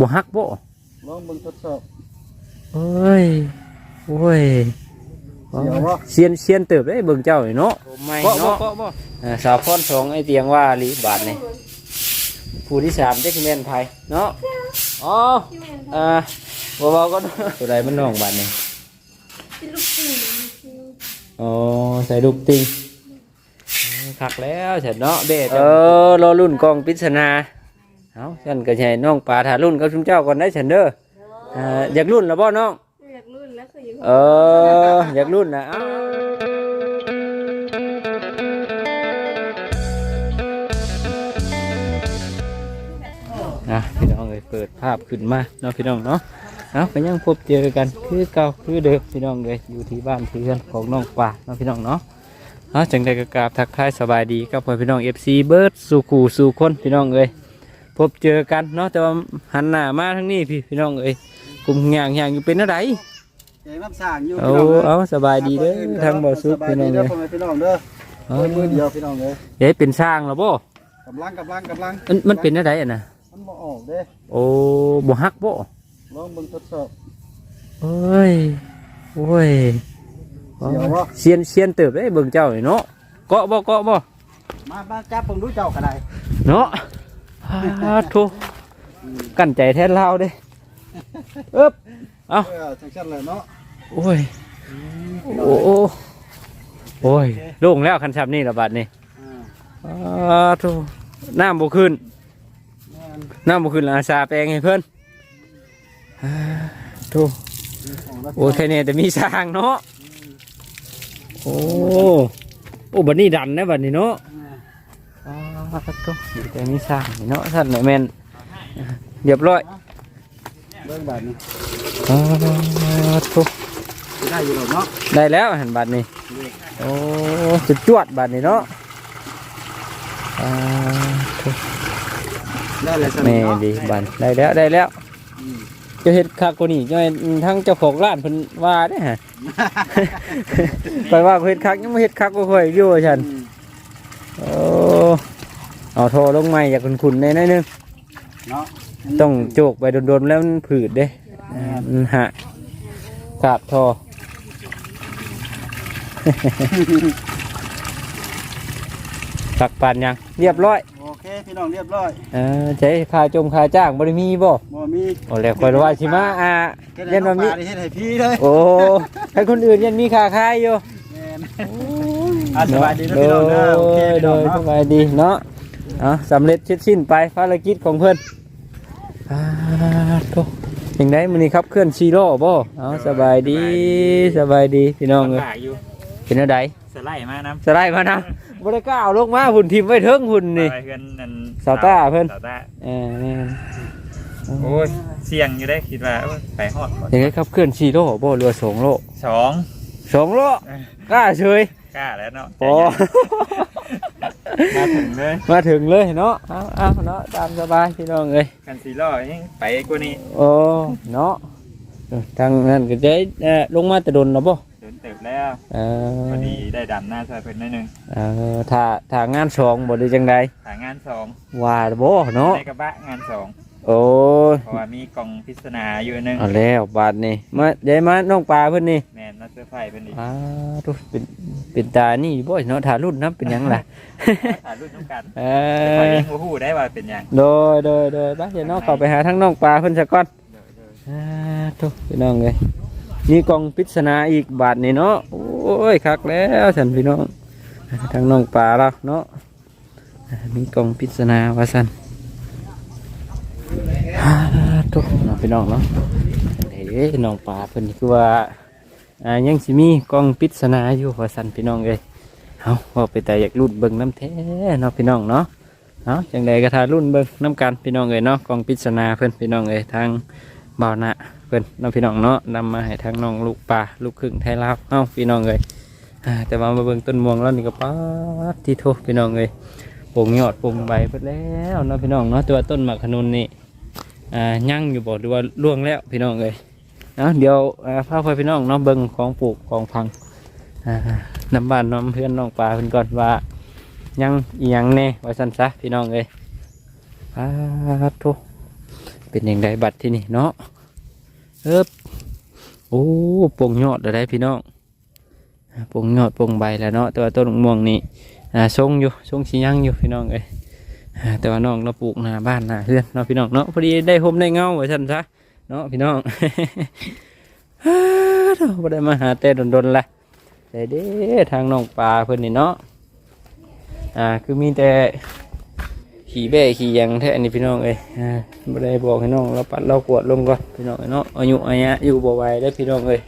บ่ฮักบ่ลองเบิ่งทดสอบเอ้ยโอ้ยเสียวบ่เซียนเซียนเติบได้เบิ่งเจ้านี่เนาะไม่บ่บ่เนาะบ่บ่อ่าสาวพรสองไอ้เตียงว่าลีบาทนี่ผู้ที่สามเด็กแม่นไผเนาะอ๋ออ่าบ่เบาๆก็ตัวใดมันน้องบาทนี่เป็นลูกปิ่งอ๋อใส่ลูกติงคักแล้วเสร็จเนาะเบ้เออรอรุ่นกองปริศนา เอาฉันก็ใช่น้องปลาถารุ่นกับชุมเจ้าก่อนได้ฉันเด้ออ่าอยากรุ่นแล้วบ่น้องอยากรุ่นแล้วเคยอยู่เอออยากรุ่นนะเอ้าอะพี่น้องเลยเปิดภาพขึ้นมาเนาะพี่น้องเนาะเอาไปยังพบเจอกันคือเก่าคือเดิมพี่น้องเลยอยู่ที่บ้านเพื่อนของน้องป่าเนาะพี่น้องเนาะเอาจังใดก็กราบทักทายสบายดีกับพ่อพี่น้องเอฟซีเบิร์ดสู่ขู่สู่คนพี่น้องเลย พบเจอกันเนาะแต่ว่าหันหน้ามาทั้งนี้พี่พี่น้องเลยกลุ่มย่างย่างอยู่เป็นอะไรใจน้ำสร้างอยู่เอาพี่น้งเอาสบายดีเด้อทางบ่อซุปสบายพี่น้ดีองเด้เลอยพ่อแม่พี่น้องเด้อเอาโอ้ยมือเดียวพี่น้องเด้อเดี๋ยวเป็นสร้างแล้วบ่กำลังกำลังกำลังมันมันเป็นอะไรอะนะมันบ่ออกเด้อโอ้บ่ฮักบ่ลองเบิ่งทดสอบเอ้ยโอ้ยเสียวบ่เซียนเซียนเติบได้เบิ่งเจ้านี่เนาะเกาะบ่เกาะบ่มาบ้านจับเบิ่งดูเจ้าก็ได้เนาะฮา ทุกั้นใจแทนเราเด้เอ๊บเออจังซั่นแหละเนาะโอ้ยโอ้โอ้โอ้ยโล่งแล้วคันชับนี่ละบาดนี่อ่าฮาทุน้ำบ่ขึ้นแม่นน้ำบ่ขึ้นแล้วอาสาแปลงให้เพิ่นฮาทุของแล้วโอ้แค่นี้แต่มีสร้างเนาะโอ้โอ้บัดนี้ดันนะบัดนี้เนาะ อ่าอ่าก็มีแต่มีสร้างนี่เนาะท่านไหนแม่นเรียบร้อยเบิ่งบาดนี้อ่าทุกสิได้อยู่แล้วเนาะได้แล้วหันบัดนี้โอ้จุดจวดบัดนี้เนาะอ่าทุกได้เลยซั่นแม่เนาะดีบัดได้แล้วได้แล้วอืมจะเห็ดคักกว่านี้จะให้ทั้งเจ้าของร้านเพิ่นว่าได้อฮะไปว่าเฮ็ดคักยังไม่เฮ็ดคักบ่ค่อยอยู่ว่าฉันอืมโอ้ เอาโทรลงใหม่อยากคุณๆในน้อยหนึงเนาะต้องโจกไปโดนๆแล้วมันผืดเด้อ่ามันหะกราบทอตักปานยัง เรียบร้อย โอเคพี่น้องเรียบร้อยเออใช้ค่าจมค่าจ้างบริมีบ่บ่มีโอ้แล้วคอยว่าสิมาอ่าเล่เล่นนมามามีมีเฮ็ดให้พี่เลยโอ้ให้คนอื่นยันมีค่าคายอยู่ แม่นอะสบายดีนะโดพี่น้องเด้อโอเคยพี่โดน้องยสเนาะบายดีเนาะ เอาสำเร็จเสร็จสิ้นไปภารกิจของเพื่อนอ่าโตยังไงมื้อนี้ครับเคลื่อนซีโร่บ่เอาสบายดีสบายดีพี่น้องเอ้ยหลายอยู่เป็นอะไรสไลด์มาน้ำสไลด์มานะบ่ได้กล้าเอาลงมาหุ่นทิมไว้เทิงหุ่นนี่ ไปเพื่อนนั่นสาวต้าเพิ่น สาวต้าเออแม่นโอ้ยเสี่ยงอยู่ได้คิดว่าเอ้ยไปฮอดบ่ยังไงครับเคลื่อนซีโร่บ่เรือสองโลสองสองโลเอ้ยกล้าเฉยกล้าแล้วเนาะโอ้ มาถึงเลยมาถึงเลยเนาะเอาเอาเนาะตามสบายพี่น้องเอ้ยกันสีล้อยังไปกว่านี้โอ้เนาะเออทางนั้นก็ได้เอ่อลงมาแต่โดนแล้วบ่เดินเติบแล้วเออพอดีได้ดำหน้าซอยเพิ่นหนิดนึงเออถ้าถ้างานสองบ่ได้จังไดหางานสองว่าบ่เนาะในกระบะงานสอง โอ้ยเพราะว่ามีกล่องพิศนาอยู่อันหนึงเอาแล้วบาดนี้มาได้มาน้องปลาเพิ่นนี่แม่นมาเสื้อร์ไฟเพิ่นอีกอ้าวทุเป็นเป็นตานี่บ่เนาะถ้ารุ่นน้ำเป็นหยังล่ะ ถ่ายรูปน้ำกันเอแต่คอยอเลี้ยงหูได้ว่าเป็นหยังโดยโดยโดยไปเดี๋ยวน้องเข้าไปหาทั้งน้องปลาเพิ่นซะก่อนอ่าทุกพี่น้องเลยนี่กล่องปริศนาอีกบาทนี่เนาะ โอ้ยคักแล้วสันพี่น้องทางน้องป่าเราเนาะอ่ามีกล่องปริศนาว่าสันอ่า ทุกน้องพี่น้องเนาะเฮ้น้องป่าเพิ่นคือว่าอ่ายังสิมีกล่องปริศนาอยู่ว่าสันพี่น้องเลยเอาว่าไปแต่อยากรุ่นเบิ่งน้ำแท้เนาะพี่น้องเนาะเอาจังใดก็ทารุ่นเบิ่งน้ำกันพี่น้องเลยเนาะกล่องปริศนาเพิ่นพี่น้องเลยทางบ่าวนะเพิ่นน้องพี่น้องเนาะนำมาให้ทั้งน้องลูกปลาลูกครึ่งไทยลาวเอาพี่น้องเลยอ่าแต่ว่ามาเบิ่งต้นม่วงแล้วนี่ก็ป๊าดที่โทพี่น้องเลยปลูกยอดปลูกใบเพิ่นแล้วเนาะพี่น้องเนาะตัวต้นหมากขนุนนี่ อ่ายั่งอยู่บ่หรือว่าล่วงแล้วพี่น้องเลยเนาะเดี๋ยวอ่าพาไปพี่น้องเนาะเบิ่งของปลูกของพังอ่านำบ้านน้ำเพื่อนน้องปลาเพิ่นก่อนว่ายังอีหยังแน่ว่าซั่นซะพี่น้องเลยป๊าดโทเป็นอย่างไรบัตรที่นี่เนาะเอ๊บโอ้ปงยอดอะไรพี่น้องปงยอดปงใบแล้วเนาะแต่ว่าต้นม่วงนี่อ่าทรงอยู่ทรงชิยังอยู่พี่น้องเอ้ย แต่ว่าน้องเราปลูกนาบ้านนาเฮือนเนาะพี่น้องเนาะพอดีได้ห่มได้เงาไว้ท่านซะเนาะพี่น้องเราไ่ได้มาหาแต่ดนๆละแต่เด้ทางน้องปลาเพิ่อนนี่เนาะอ่าคือมีแต่ขี่เบ้ขี่ยังแท้นนี้พี่น้องเอ้ยอ่าบ่ได้บอกให้น้องเราปัดเรากวดลงก่อนพี่น้องเนาะอายุอายะอยู่บ่ไหวแล้วพี่น้องเอ้ย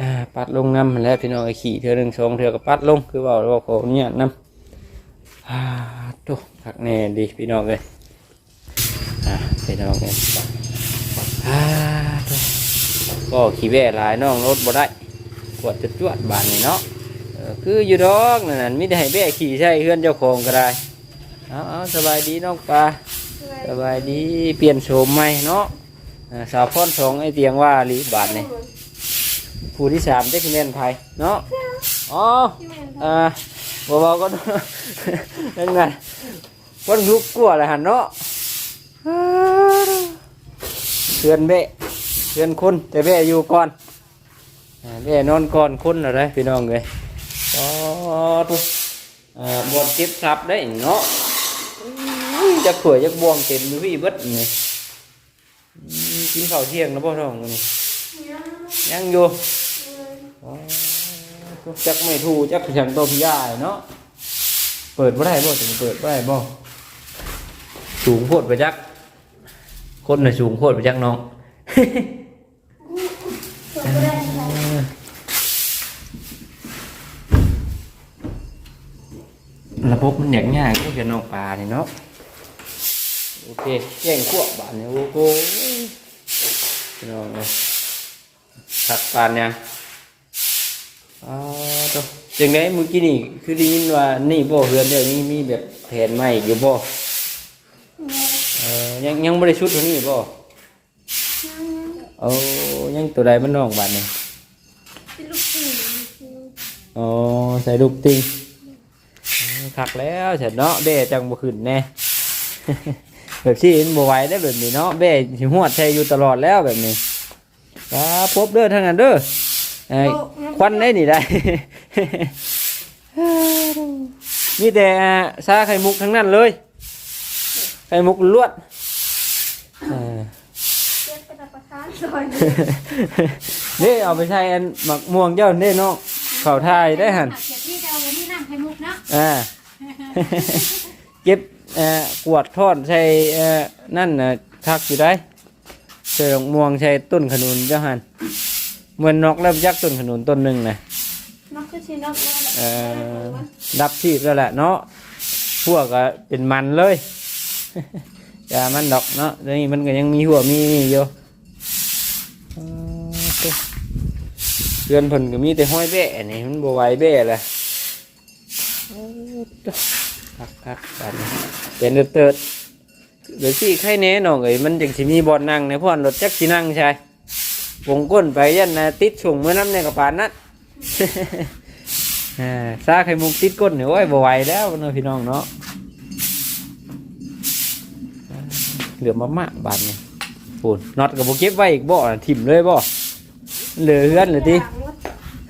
อ่าปัดลงน้ำแล้วพี่น้องเอ้ขี่เทื่อหนึ่งสองเทื่อก็ปัดลงคือว่าเราขออนุญาตน้ำ อ่าโตพักแน่ดีพี่น้องเอ้ยอ่าพี่น้องเอ้ยอ่าโตก็ขี่เบ้หลายน้องรถบ่ได้กวดจุดจวดๆบานนี่เนาะเออคืออยู่ดอกนั่นนะมิได้ให้เบ้ขี่ใช่เพื่อนเจ้าของก็ได้เอาเอาสบายดีน้องปลาสบายดีเปลี่ยนโฉมใหม่เนาะอ่าสาวพ่อนสองไอเตียงว่าลีบาทนี่ผู้ที่สามได้คะแนนไทยเนาะอ๋อที่แม่นอ่า เบาๆก็ยังไงคนลุกกลัวอะไรหันเนาะเพื่อนเบะเพื่อนคนแต่เบะอยู่ก่อนเบะนอนก่อนคนอะไรพี่น้องเลยอ๋อทุกบอดเก็บทรัพย์ได้เนาะอุ้ยจะขวยจะบวงเต็มอยู่พี่เบิดนี่อืมกินข้าวเที่ยงแล้วพ่อท้องนี่ยังอยู่ จักไม่ถูจักฉันตัวพี่ยายเนาะเปิดบ่ได้บ่ถึงเปิดบ่ได้บ่สูงโพดไปจัก คนน่ะสูงโพดไปจักน้องระบบมันอย่างง่ายก็จะน้องปลาเนี่ยเนาะโอเคแย่งขั้วบานเนี่ยโอ้โหน้องเลยผักปานยัง อ๋อตัวจังไดเมื่อกี้นี่คือได้ยินว่านี่บ่เฮือนเดี๋ยวนี้มีแบบแผนใหม่อยู่บ่เออยังยังไม่ได้ชุดเท่านี้บ่เอายังตัวใดมันน้องบานเนี่ยเป็นลูกติ่งอ๋อใส่ลูกติงคักแล้วเสร็จเนาะเบ้จังบ่ขึ้นแน่แบบที่เห็นบ่ไหวได้แบบนี้เนาะเบ้สิหวดใช้อยู่ตลอดแล้วแบบนี้ครับพบเด้อทางนั้นเด้อ ไอ้ควันได้นี่ได้ มีแต่ซาไข่มุกทั้งนั้นเลย ไข่มุกลวดเออเจ็บประประทานซอยนี่เอาไปใช้อันหมักม่วงเจ้าเด้เนาะเข่าทายได้หันเดี๋ยวพี่จะเอาไว้ที่น้ำไข่มุกเนาะอ่าเก็บเอ่อกวดทอดใช้เอ่อนั่นน่ะทักอยู่ได้ใส่ดอกม่วงใช้ต้นขนุนเจ้าหัน เหมือนนกแล้วยักษ์ต้นขนุนต้นหนึ่งนะนกก็ชินกแล้วแหละเอ่อดับชีพแล้วแหละเนาะพวกก็เป็นมันเลยอย่ามันดอกเนาะเดี๋ยวนี้มันก็ยังมีหัวมีนี่อยู่อ๋อตัวเพื่อนเพิ่นก็มีแต่ห้อยแบะนี่มันบวไหวแบะเลยโอ้ตัวคักคักๆกันเป็นเติร์ดๆเดี๋ยวสิไข่แหน่น้องเอ้ยมันจังสิมีบอลนั่งในพ่อนรถจักสินั่งใช่ วงก้นไปยันนะติดส่งเมื่อน้ำในกระปานนั้นอ่าซาไข่มุกติดก้นเนี่ยโอ้ยบ่ไหวแล้วเนาะพี่น้องเนาะเหลือมามากบาทนี่ปูนน็อตกับโบเก็บไว้อีกบ่น่ะถิ่มเลยบ่เหลือเฮือนเลยที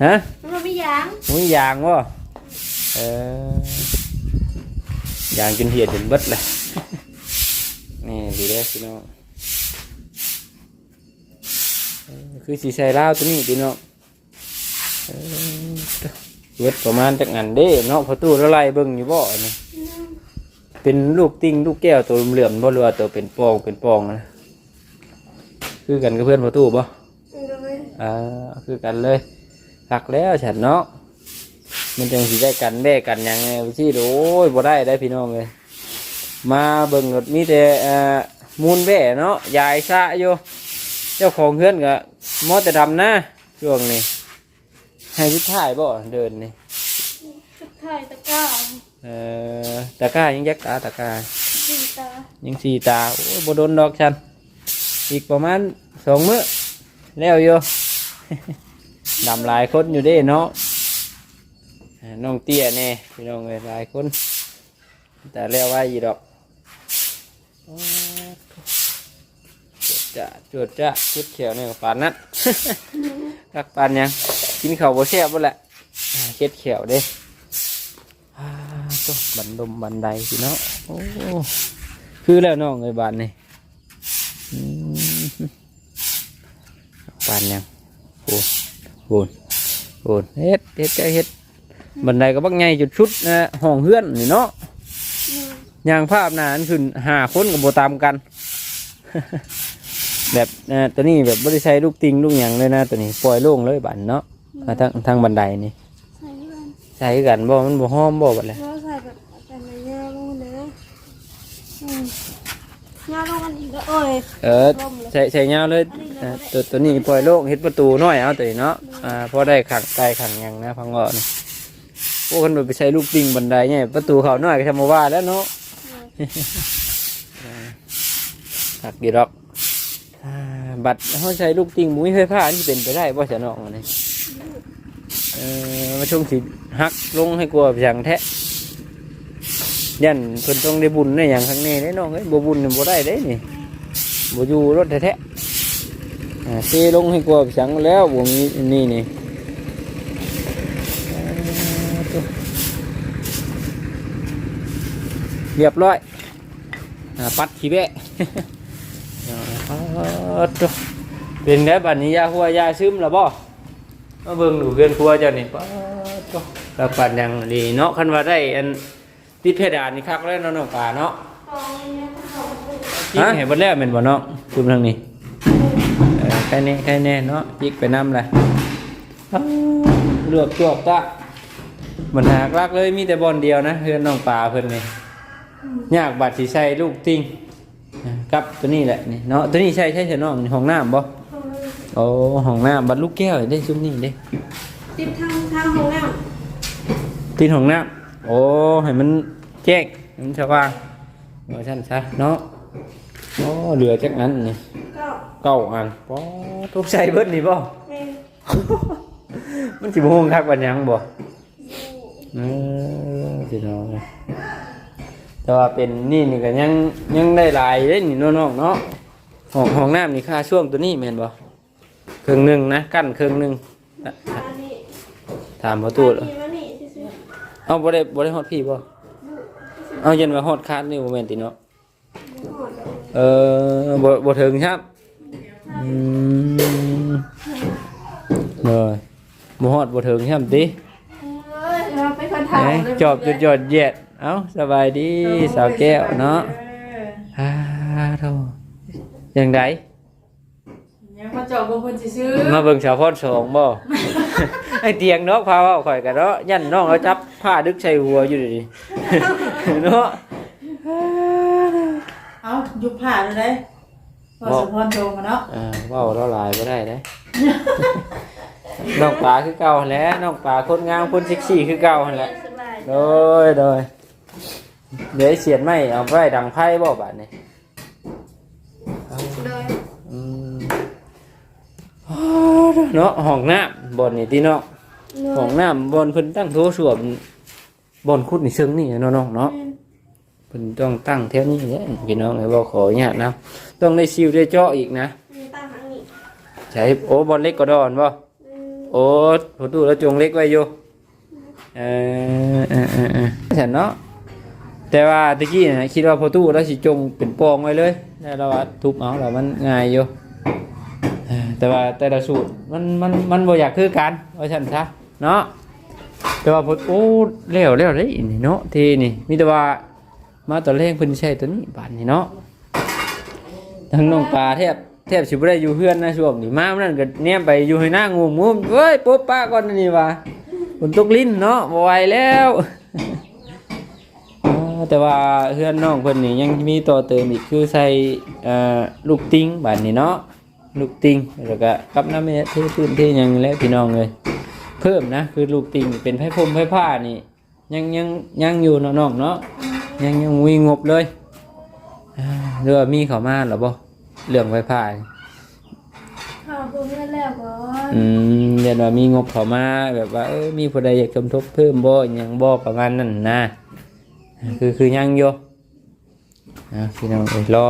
ฮะมันไม่ยางมึงยางบ่เออยางจนเหี่ยจนเบิดเลยนี่ดีแล้วพี่น้องเออ คือสีใส่ลาวตัวนี้พี่น้องเออเบิดประมาณจักอันเด้เนาะพอตู้ละลายเบิ่งอยู่บ่อันนี้เป็นลูกติ้งลูกแก้วตัวเหลื่อมๆบ่หรือว่าตัวเป็นปองเป็นปองนะคือกันกับเพื่อนพอตู้บ่เลยอ่าคือกันเลยหักแล้วฉันเนาะมันจังสิได้กันได้กันหยังไงที่โอ้ยบ่ได้ได้พี่น้องเลยมาเบิ่งรถมีแต่เอ่อมูลแว่เนาะยายซะอยู่เจ้าของเฮือนก็ มอแต่ดำนะช่วงนี้ให้วิถ่ายบ่เดินนี่สุดท้ายตะกร้าเอ่อตะกร้ายังยักตาตะกร้าสีตายังสีตาโอ้ยบ่โดนดอกฉันอีกประมาณสองมื้อแล้วอยู่ ดำหลายคนอยู่เด้เนาะอ่าน้องเตี้ยแน่พี่น้องเอ้ยหลายคน แต่แล้วว่าอีดอก จะจวดจะชุดเขียวเนี่ยปานนั้นรักปานยังกินข้าวบ่แซ่บบ่แหละอ่าเช็ดเขียวเด้อ่าตัวบันดมบันไดพี่เนาะโอ้คือแล้วน้องไอ้บานนี่อืมปานยังโอ้โหโอ้เฮ็ดเฮ็ดก็เฮ็ดบันไดก็บักใหญ่จุดชุดนะห้องเฮือนนี่เนาะย่างภาพหนานขึ้นหาคนกับโบตามกัน แบบเอ่อตัวนี้แบบบริใช้ลูกติงลูกหยังเลยนะตัวนี้ปล่อยโล่งเลยบันเนาะอ่าทางทางบันไดนี่ใส่ด้วยใช้กันบ่ มันบ่ห้อมบ่บัดเลยแล้วใส่แบบแต่ในเงาลงนะอืมเงาลงอันอีกแล้วโอ้ยเออใช้ใช้ยาวเลยอ่าตัวตัวนี้ปล่อยโล่งเฮ็ดประตูน้อยเอาตัวนี้เนาะอ่าพอได้ขังไกลขังหยังนะพังเงาะนี่พวกคนไปใช้ลูกติงบันไดเนี่ยประตูเขาน้อยก็ทำมาว่าแล้วเนาะ หักดีดอกอ่า บัตรเขาใช้ลูกติงมุ้ยไฟฟ้านี่เป็นไปได้บ่จะนอกอันนี้เออมาชงสิหักลงให้กลัวอย่างแท้ยันเพิ่นต้องได้บุญได้อย่างข้างนี้ได้น้องเอ้ยบ่บุญบ่ได้เด้นี่บ่อยู่รถแท้ๆอ่าเซลงให้กลัวอย่างแล้ววงนี้นี่นี่อ่าตัวเรียบร้อยอ่าปัดขี้แบะ อาตัวเป็นไงบัดนี้ยาหัวยาซึมแล้วบ่มาเบิ่งดูเพื่อนครัวเจ้านี่ปัดตัวแล้วปัดยังดีเนาะคันว่าได้อันติดเพดานนี่คักแล้วเนาะน้องปลาเนาะกองเห็นบ่แล้วแม่นบ่เนาะคุมทางนี้เออใครแน่ใครแน่เนาะจิกไปนำเลยเลือกจวกตะมันหากลักเลยมีแต่บอลเดียวนะเพื่อนน้องปลาเพิ่นนี่ยากบัดสิใส่ลูกติง กับตัวนี้แหละนี่เนาะตัวนี้ใช่ใช่ใช่น้องห้องน้ำบ่โอ้ห้องน้ำบัดลูกแก้วได้ซุ้มนี่เด้ติดทางทางของแล้วติดห้องน้ำโอ้ให้มันแจ้งให้มันสว่างว่าชั้นซะเนาะโอ้เหลือจักนั้นนี่ก็เก้าอันป้อทุกใส่เบิดนี่บ่เป็นมันสิบ่ฮู้คักบัดหยังบ่เออสิน้อง แต่ว่าเป็นนี่นี่ก็ยังยังได้หลายเด้นี่น้องๆเนาะห้องห้องน้ำนี่ค่าช่วงตัวนี้แม่นบ่ครึ่งหนึงนะกั้นครึ่งหนึงอันนี้ถามพ่อตู้อันนี้มันนี่ซื่อเอาบ่ได้บ่ได้ฮอดพี่บ่เอาเย็นว่าฮอดคาดนี่บ่แม่นติเนาะๆหอดแล้วเออบ่บ่ถึงครับอืมเลยบ่ฮอดบ่ถึงครับติ เอ้ยเราไปคนเฒ่าเอ๊ะเลยจอบจุดยอดเย็ด เอ้าสบายดีสาวแก้วเนาะอ่าโธ่จังไดยังมาเจาะบงคนสิซื้อมาเบิ่งสาวพรสองบ่ไอ้เตียงเนาะพาเว้าข่อยกันเนาะยันน้องเอาจับผ้าดึกใส่หัวอยู่ดิเนาะเอายุบผ่าเลยได้พอสมพรโดงกันเนาะอ่าเว้าเราหลายบ่ได้เด้น้องปลาคือเก่าหั่นแหล้วน้องปลาคนงามคนเซ็กซี่คือเก่าหั่นแหละสบายโดยโดย เดี๋ยวเสียนไม่เอาไว้ดังไพ่บ่บาดนี่เลยอืมเนาะห้องน้ำบ่อนนี่ที่เนาะห้องน้ำบ่อนเพิ่นตั้งโถส้วมบ่อนคุดนี่ซึ่งนี่เนาะน้องเนาะเพิ่นต้องตั้งแถวนี้แหละพี่น้องเอ้ยบ่ขออนุญาตนะต้องได้ซิวได้เจาะอีกนะมีตั้งอันนี้ใช้โอ้บ่อนเล็กก็ดอนบ่อืมโอ้ประตูแล้วจงเล็กไว้อยู่เออเออเออเออฉันเนาะ แต่ว่าตะกี้นะคิดว่าประตูแล้วสิจงเป็นปองไว้เลยแล้วเราว่าทุบเอาแล้วมันง่ายอยู่แต่ว่าแต่ละสูตรมันมันมันบ่อยากคือกันว่าฉันซะเนาะแต่ว่าพอโอ้แล้วแล้วได้นี่เนาะทีนี่มีแต่ว่ามาตอนแรกเพิ่นใช้ตัวนี้บานนี่เนาะทั้งน้องปลาแทบแทบสิบ่ได้อยู่เพื่อนนะช่วงนี้มามันนั่นก็แนมไปอยู่ให้หน้างูมุมเอ้ยปุ๊บป้าก่อนนี่ว่าฝนตกลิ้นเนาะบ่ไหวแล้ว แต่ว่าเพื่อนน้องเพิ่นนี่ยังมีต่อเติมอีกคือใส่เอ่อลูกติงบาดนี้เนาะลูกติงแล้วก็กับน้ำเมเทพื้นเทหยังนี่แหล้วพี่น้องเลยเพิ่มนะคือลูกติงเป็นไผ่พรมไผ่ผ้านี่ ยังยังยังอยู่เนาะน้องเนาะยังยังมีงบเลยอ่าหรือว่ามีเข้ามาหรอบ่เรื่องไผ่ผ้านี่ข้าวเพิ่มเงินแล้วก่อนอืมเดี๋ยวว่ามีงบเข้ามาแบบว่าเออมีผู้ใดอยากสมทบเพิ่มบ่อหยังบ่ประมาณนั้นนะ คือคือยังอยู่อะพี่น้องเอ้ยรอ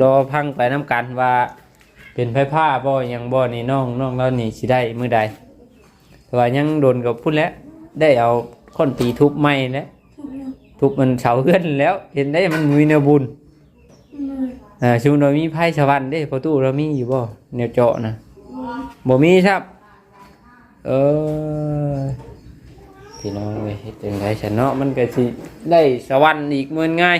รอพังไปน้ำกันว่าเป็นไผผ้าบ่หยังบ่นี่น้องน้องเรานี่สิได้มื้อใดแต่ว่ายังโดนกับพุ่นแล้วได้เอาคนตีทุบไม้แล้วทุกอย่างทุบมันเสาเอื้อนแล้ว เห็นได้มันมีแนวบุญเลยอ่าชุมเรามีไพ่ชาวบ้านเด้ประตูเรามีอยู่บ่แนวเจาะนะบ่มีครับ เออ พี่น้องเอ้ยเฮ็ดจังไดฉันเนาะมันก็สิได้สวรรค์อีกเหมือนง่าย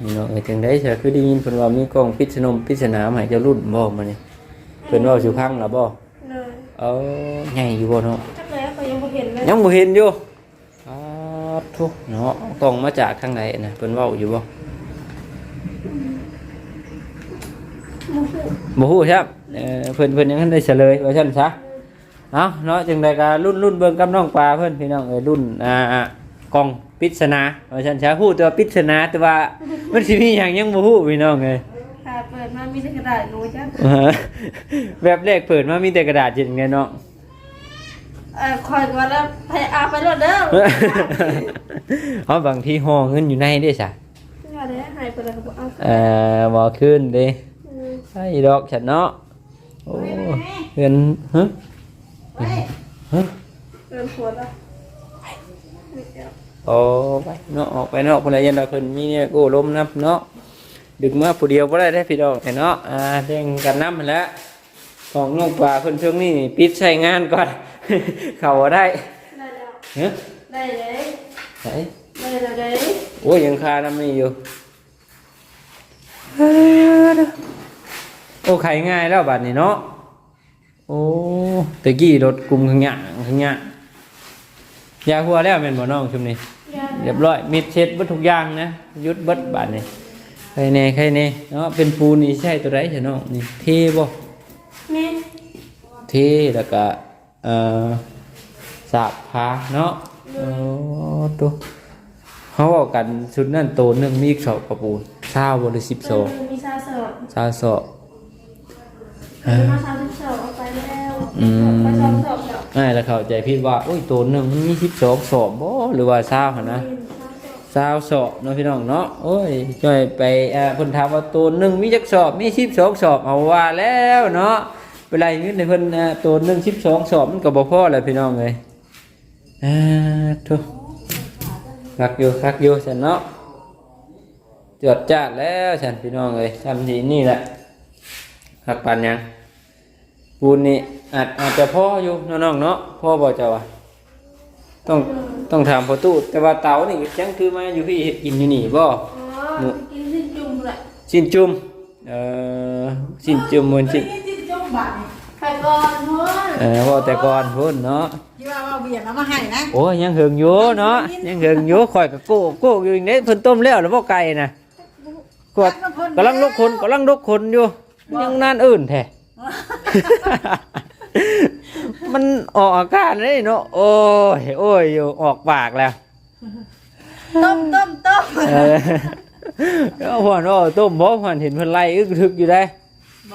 พี่น้องเอ้ยจังได๋ซะคือได้ยินเพิ่นว่ามีกล้องปริศนมปริศนามาให้เจ้ารุ่นบ่มานี่เพิ่นเว้าสิพังล่ะบ่เลยเออใหญ่อยู่บ่เนาะจักแล้วก็ยังบ่เห็นเลยยังบ่เห็นอยู่อ้าวทุกเนาะกล้องมาจากทางไหนนะเพิ่นเว้าอยู่บ่บ่ฮู้บ่ฮู้ครับเอ่อเพิ่นเพิ่นยังทันได้เฉลยว่าซั่นซะ เอาเนาะจังไดก็รุ่นรุ่นเบิ่งกับน้องปลาเพิ่นพี่น้องเอ้ยรุ่นอ่ากล้องปริศนาว่าซั่นซะฮู้แต่ว่าปริศนาแต่ว่ามันสิมีหยังยังบ่ฮู้พี่น้องเอ้ยค่ะเปิดมามีแต่กระดาษหนูจ้ะเออแบบแรกเปิดมามีแต่กระดาษเจ็ดไงเนาะเอ่อคอยก่อนแล้วไปอาไปรถเด้อเอาบางทีห่อเงินอยู่ในเด้ซะว่าได้หายไปแล้วก็บ่เอาเอ่อบ่ขึ้นเด้อืมไอ้ดอกฉันเนาะโอ้เงินฮะฮะ เกินหัวแล้วไม่เอาโอ้ไปเนาะออกไปเนาะคนละยันเราเพิ่นมีเนี่ยโอ้ลมนับเนาะดึกมาผู้เดียวบ่ได้ได้อพี่ดอกแต่เนาะอ่าเร่งกันน้ำหั่นแหล้วของน้องปลาเพิ่นช่วงนี้ปิดใช้งานก่อน เข้าบ่ได้ได้แล้วเฮ้ยได้เลยไหนได้แล้วได้โอ้ยยังคาน้ำนี่อยู่โอ้ไขง่ายแล้วบัดนี้เนาะ โอ้ตะกี้รถกลุ่มข้างหย่างข้างหย่างยาหัวแล้วแม่นบ่น้องชุมนี้เรียบร้อยมิดเช็ดเบิดทุกอย่างนะยุดเบิดบาดนี่ใครแน่ใครแน่เนาะเป็นปูนนี่ใช่ตัวไรใช่น้องนี่เทบ่นี่เทแล้วก็เอ่อสาบพาเนาะโอ้ตัวเขาบอกกันชุดนั่นโตวหนึงมีอีกสอบกระปูนเช้าบริสิบโซมีซาเสิร์ฟเช้าสอบเออมาซาเสิร์ฟเอาไปแล้วอืมไปซาเสิร์ฟแล้วอ่าแล้วเข้าใจพี่ว่าโอ้ยตัวหนึ่งมันมีสิบสองสอบบ่หรือว่าเช้าหนนะ สาวสอบเนาะพี่น้องเนาะโอ้ยจ่อยไปอ่าเพิ่นถามว่าตัวหนึ่งมีจักสอบมีสิบสองสอบเอาว่าแล้วเนาะเวลาอย่างนี้ในเพิ่นอ่าตัวหนึ่งสิบสองสอบมันก็บ่พอแล้วพี่น้องเลยอ่าทุคักอยู่คักอยู่ฉันเนาะจวดจ้าดแล้วฉันพี่น้องเลยทำทีนี่แหละหักปันยัง ปูนนี่อาจอาจจะพ่ออยู่เนาะน้องเนาะพ่อบ่เจ้าอะต้องต้องถามประตูแต่ว่าเตานี่ยังคือมาอยู่พี่เฮ็ดกินอยู่นี่บ่อ๋อกินที่จุ่มแหละสิ้นจุ่มเอ่อสิ้นจุ่มมันสิ้นนี่ที่จ้องบาทนี่ไปก่อนเพื่อนเอ่อว่าแต่ก่อนพุ่นเนาะที่ว่าว่าเบียดเอามาให้นะโอ้ยยังเหิงอยู่เนาะยังเหิงอยู่ข่อยกับโก้โก้อยู่อย่างนี้เพิ่นต้มแล้วแล้วบ่ไก่น่ะกวดกำลังลกคนกำลังลกคนอยู่ยังนานอื่นแท้ มันออกอาการเลยเนาะโอ้ยโอ้ยอยู่ออกปากแล้ว ต้มต้มต้มเออแล้วหัวเนาะต้มบ่หันเห็นเพิ่นไล่อึกทึกอยู่ได้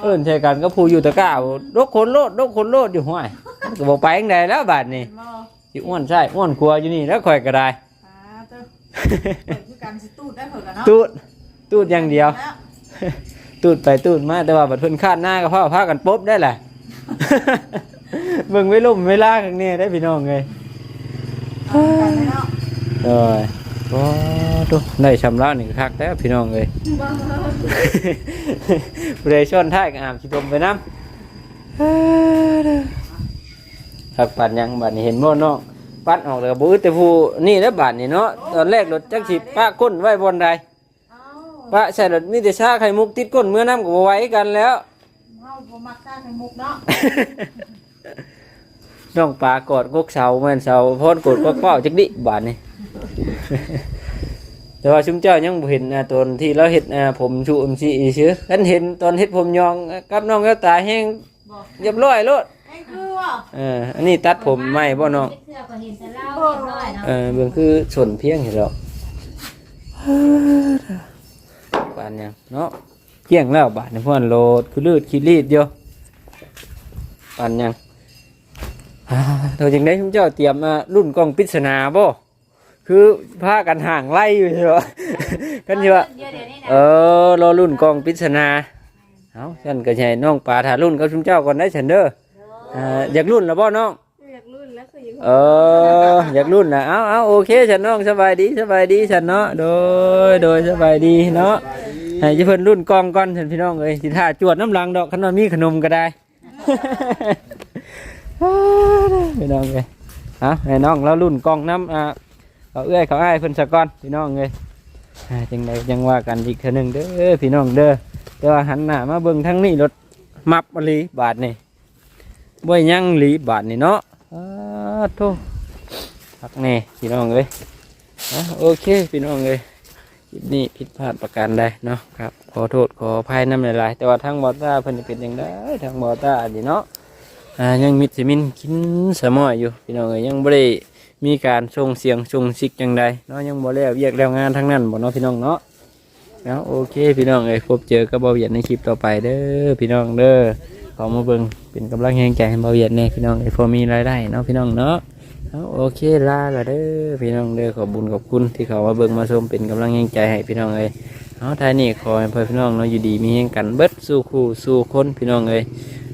เอิ้นใช่กันก็ผู้อยู่ตะกร้าดกคนโลดดกคนโลดอยู่ห้วยมันก็บ่ไปจังไดแล้วบาดนี้บ่สิอ้วนใช่อ้วนครัวอยู่นี่แล้วข่อยก็ได้อ่าเต้าเปิดคือการสิตูดได้เพิ่นกันเนาะตูดตูดอย่างเดียว แล้ว ตูดไปตูดมาแต่ว่าบัดเพิ่นคาดหน้าก็พาพากันปบได้แหละ เบิ่งไว้ล่มเวลาข้างนี้ได้พี่น้องเอ้ยเอากันเลยเนาะเอ้ยว้าตุได้ชำระนี่ก็คักแล้วพี่น้องเอ้ยบ้าเรชอนท้ายก็อาบสิตมไปน้ำคักปันยังบัดนี้เห็นบ่น้องปัดออกแล้วบ่อึดแต่ผู้นี่แล้วบาดนี้เนาะตอนแรกรถจักสิป้าก้นไว้บนใด เอาป้าใส่รถมีแต่ชาไข่มุกติดก้นเมื่อน้ำก็บ่ไหวกันแล้วเฮาบ่มักซ่าไข่มุกเนาะน้องปลากอดกกเสาแม่นเสาพอนกดกกเป้าจักดิบาดนี่แต่ว่าชุมเจ้ายังบ่เห็นอ่าตอนที่เราเฮ็ดอ่าผมชูอมซีอีซื่อคันเห็นตอนเฮ็ดผมยองกับน้องแก้วตาแห้งบ่เรียบร้อยโลดไอ้คือว่าเอออันนี้ตัดผมใหม่บ่น้องเสื้อก็เห็นแต่เล่าเรียบร้อยเนาะเออเบิ่งคือส่วนเพียงเห็นหรอก บานยังเนาะเพียงแล้วบาดนี่พ่อนโหลดคือลืดคิดรีดอยู่บานยังอ่าเราจึงได้ชุมเจ้าเตรียมมารุ่นกล้องปริศนาบ่คือพากันห่างไล่อยู่ใช่ปะกันอยู่ว่าเดี๋ยวเดี๋ยวนี้นะเออรอรุ่นกองปริศนาเอาฉันก็ใช่น้องปลาถารุ่นกับชุมเจ้าก่อนได้ฉันเด้ออ่าอยากรุ่นแล้วบ่น้องอยากรุ่นแล้วคืออยู่เอออยากรุ่นนะเอาเอาโอเคฉันน้องสบายดีสบายดีฉันเนาะโดยโดยสบายดีเนาะ ให้เพิ่นรุ่นกองก่อนฉันพี่น้องเอ้ยสิท่าจวดน้ำลังดอกขนมมีขนมก็ได้ พี่น้องเอ้ยฮะให้น้องแล้วรุ่นกองน้ำอ่าเขาเอื้อยเขาอ้ายเพิ่นสะก้อนพี่น้องเอ้ยอ่าจังใดจังว่ากันอีกเทื่อหนึงเด้อพี่น้องเด้อแต่ว่าหันหน้ามาเบิ่งทั้งนี้รถมับอหลีบาทนี่บ่ยังหลีบาทนี่เนาะอาโทพักแน่พี่น้องเอ้ยอะโอเคพี่น้องเอ้ย คลิปนี้ผิดพลาดประการใดเนาะครับขอโทษขออภัยน้ำหลายๆแต่ว่าทางบอต้าเพิ่นเป็นอย่างไรทางบอต้าดีเนาะอ่ายังมิดสิมินกินสมอยอยู่พี่น้องเอ้ยยังบ่ได้มีการส่งเสียงส่งซิกอย่างใดเนาะยังบ่แล้วเรียกแล้วงานทั้งนั้นบ่เนาะพี่น้องเนาะแล้วโอเคพี่น้องเอ้ยพบเจอกับเบาเหยียดในคลิปต่อไปเด้อพี่น้องเด้อขอมาเบิ่งเป็นกำลังแรงใจให้เบาเหยียดแน่พี่น้องไอ้พอมีรายได้เนาะพี่น้องเนาะ เอาโอเคลาละเด้อพี่น้องเด้อขอบบุญขอบคุณที่เขามาเบิ่งมาชมเป็นกำลังแรงใจให้พี่น้องเลยเอาท้ายนี้ขอให้พ่อพี่น้องเนาะอยู่ดีมีแห่งกันเบิดสู้คู่สู้คนพี่น้องเลย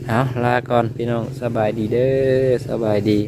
เอาลาก่อนพี่น้องสบายดีเด้อสบายดี